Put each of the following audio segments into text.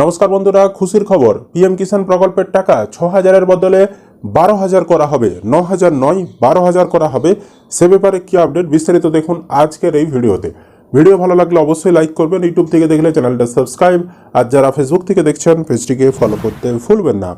নমস্কার বন্ধুরা, খুশির খবর। পিএম কিষান প্রকল্পের টাকা ছ হাজারের বদলে বারো হাজার করা হবে। ন হাজার নয় বারো হাজার করা হবে। সে ব্যাপারে কী আপডেট বিস্তারিত দেখুন আজকের এই ভিডিওতে। ভিডিও ভালো লাগলে অবশ্যই লাইক করবেন। ইউটিউব থেকে দেখলে চ্যানেলটা সাবস্ক্রাইব আর যারা ফেসবুক থেকে দেখছেন পেজটিকে ফলো করতে ভুলবেন না।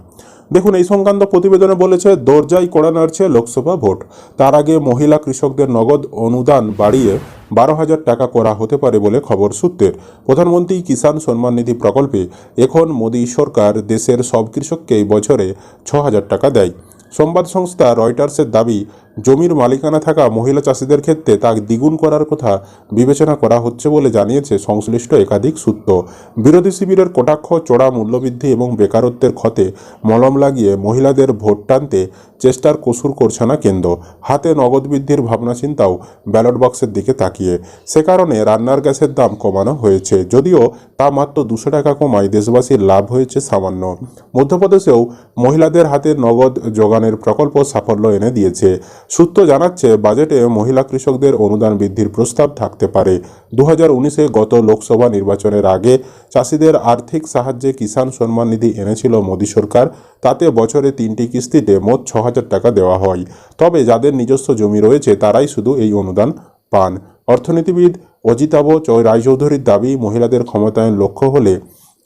দেখুন, এই সংক্রান্ত প্রতিবেদনে বলেছে দরজায় কড়া নাড়ছে লোকসভা ভোট। তার আগে মহিলা কৃষকদের নগদ অনুদান বাড়িয়ে বারো হাজার টাকা করা হতে পারে বলে খবর সূত্রের। প্রধানমন্ত্রী কিষাণ সম্মান নিধি প্রকল্পে এখন মোদী সরকার দেশের সব কৃষককেই বছরে ছ হাজার টাকা দেয়। সংবাদ সংস্থা রয়টার্সের দাবি জমির মালিকানা থাকা মহিলা চাষিদের ক্ষেত্রে তা দ্বিগুণ করার কথা বিবেচনা করা হচ্ছে বলে জানিয়েছে সংশ্লিষ্ট একাধিক সূত্র। বিরোধী শিবিরের কটাক্ষ, চড়া মূল্যবৃদ্ধি এবং বেকারত্বের ক্ষতে মলম লাগিয়ে মহিলাদের ভোট টানতে চেষ্টার কসুর করছে না কেন্দ্র। হাতে নগদ বৃদ্ধির ভাবনা চিন্তাও ব্যালট বক্সের দিকে তাকিয়ে। সে কারণে রান্নার গ্যাসের দাম কমানো হয়েছে। যদিও তা মাত্র দুশো টাকা কমায় দেশবাসীর লাভ হয়েছে সামান্য। মধ্যপ্রদেশেও মহিলাদের হাতে নগদ যোগানের প্রকল্প সাফল্য এনে দিয়েছে। সূত্র জানাচ্ছে, বাজেটে মহিলা কৃষকদের অনুদান বৃদ্ধির প্রস্তাব থাকতে পারে। দু হাজার গত লোকসভা নির্বাচনের আগে চাষিদের আর্থিক সাহায্যে কিষাণ সম্মান নিধি এনেছিল মোদী সরকার। তাতে বছরে তিনটি কিস্তিতে মোট ছ হাজার টাকা দেওয়া হয়। তবে যাদের নিজস্ব জমি রয়েছে, তারাই শুধু এই অনুদান পান। অর্থনীতিবিদ অজিতাভ চয় রায়চৌধুরীর দাবি, মহিলাদের ক্ষমতায়ন লক্ষ্য হলে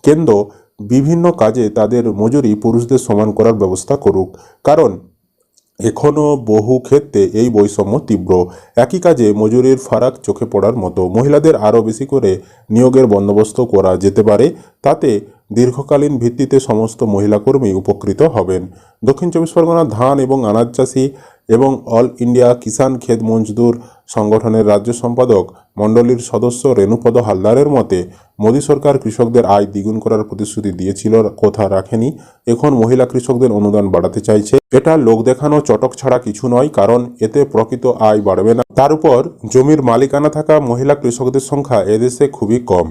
কেন্দ্র বিভিন্ন কাজে তাদের মজুরি পুরুষদের সমান করার ব্যবস্থা করুক। কারণ এখনও বহু ক্ষেত্রে এই বৈষম্য তীব্র। একই কাজে মজুরির ফারাক চোখে পড়ার মতো মহিলাদের আরও বেশি করে নিয়োগের বন্দোবস্ত করা যেতে পারে, তাতে দীর্ঘকালীন ভিত্তিতে সমস্ত মহিলা কর্মী উপকৃত হবেন। দক্ষিণ চব্বিশ পরগনা ধান এবং আনাজ চাষি এবং অল ইন্ডিয়া কিষাণ খেত মজদুর সংগঠনের রাজ্য সম্পাদক মণ্ডলীর সদস্য রেণুপদ হালদারের মতে, মোদী সরকার কৃষকদের আয় দ্বিগুণ করার প্রতিশ্রুতি দিয়েছিল, কথা রাখেনি, এখন মহিলা কৃষকদের অনুদান বাড়াতে চাইছে। এটা লোক দেখানো চটক ছাড়া কিছু নয়, কারণ এতে প্রকৃত আয় বাড়বে না। তার উপর জমির মালিকানা থাকা মহিলা কৃষকদের সংখ্যা এদেশে খুবই কম।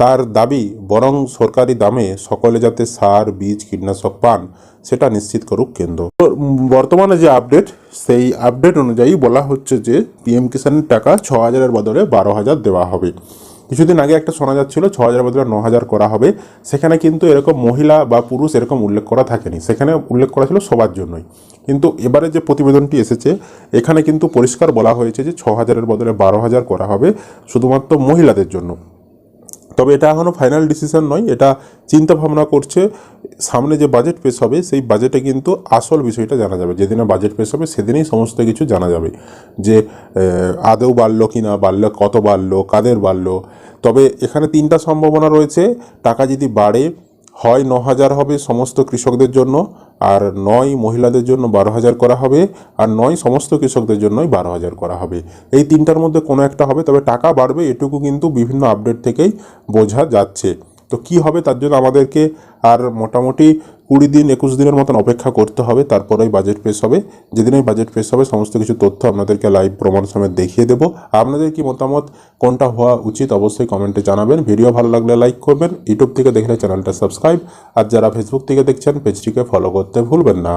তার দাবি, বরং সরকারি দামে সকলে যাতে সার, বীজ, কীটনাশক পান, সেটা নিশ্চিত করুক কেন্দ্র। বর্তমানে যে আপডেট, সেই আপডেট অনুযায়ী বলা হচ্ছে যে পিএম কিষাণের টাকা ছ হাজারের বদলে বারো হাজার দেওয়া হবে। কিছুদিন আগে একটা শোনা যাচ্ছিল ছ হাজার বদলে ন হাজার করা হবে। সেখানে কিন্তু এরকম মহিলা বা পুরুষ এরকম উল্লেখ করা থাকেনি। সেখানে উল্লেখ করা ছিল সবার জন্যই। কিন্তু এবারে যে প্রতিবেদনটি এসেছে, এখানে কিন্তু পরিষ্কার বলা হয়েছে যে ছ হাজারের বদলে বারো হাজার করা হবে শুধুমাত্র মহিলাদের জন্য। তবে এটা এখনও ফাইনাল ডিসিশন নয়, এটা চিন্তা ভাবনা করছে। সামনে যে বাজেট পেশ হবে, সেই বাজেটে কিন্তু আসল বিষয়টা জানা যাবে। যেদিনে বাজেট পেশ হবে, সেদিনেই সমস্ত কিছু জানা যাবে। যে আদৌ বাড়লো কি না বাড়লো কত বাড়লো, কাদের বাড়লো। তবে এখানে তিনটা সম্ভাবনা রয়েছে। টাকা যদি বাড়ে, হয় ন হাজার হবে সমস্ত কৃষকদের জন্য। আর নয় মহিলাদের জন্য বারো হাজার করা হবে, আর নয় সমস্ত কৃষকদের জন্যই বারো হাজার করা হবে। এই তিনটার মধ্যে কোনো একটা হবে, তবে টাকা বাড়বে এটুকু কিন্তু বিভিন্ন আপডেট থেকেই বোঝা যাচ্ছে। তো কি হবে তার জন্য আমাদেরকে আর মোটামুটি কুড়ি দিন, একুশ দিনের মতন অপেক্ষা করতে হবে, তারপরেই বাজেট পেশ হবে। যেদিনই বাজেট পেশ হবে, সমস্ত কিছু তথ্য আপনাদেরকে লাইভ প্রমাণ সমেত দেখিয়ে দেবো। আপনাদের কি মতামত, কোনটা হওয়া উচিত, অবশ্যই কমেন্টে জানাবেন। ভিডিও ভালো লাগলে লাইক করবেন ইউটিউব থেকে দেখলে চ্যানেলটা সাবস্ক্রাইব আর যারা ফেসবুক থেকে দেখছেন পেজটিকে ফলো করতে ভুলবেন না।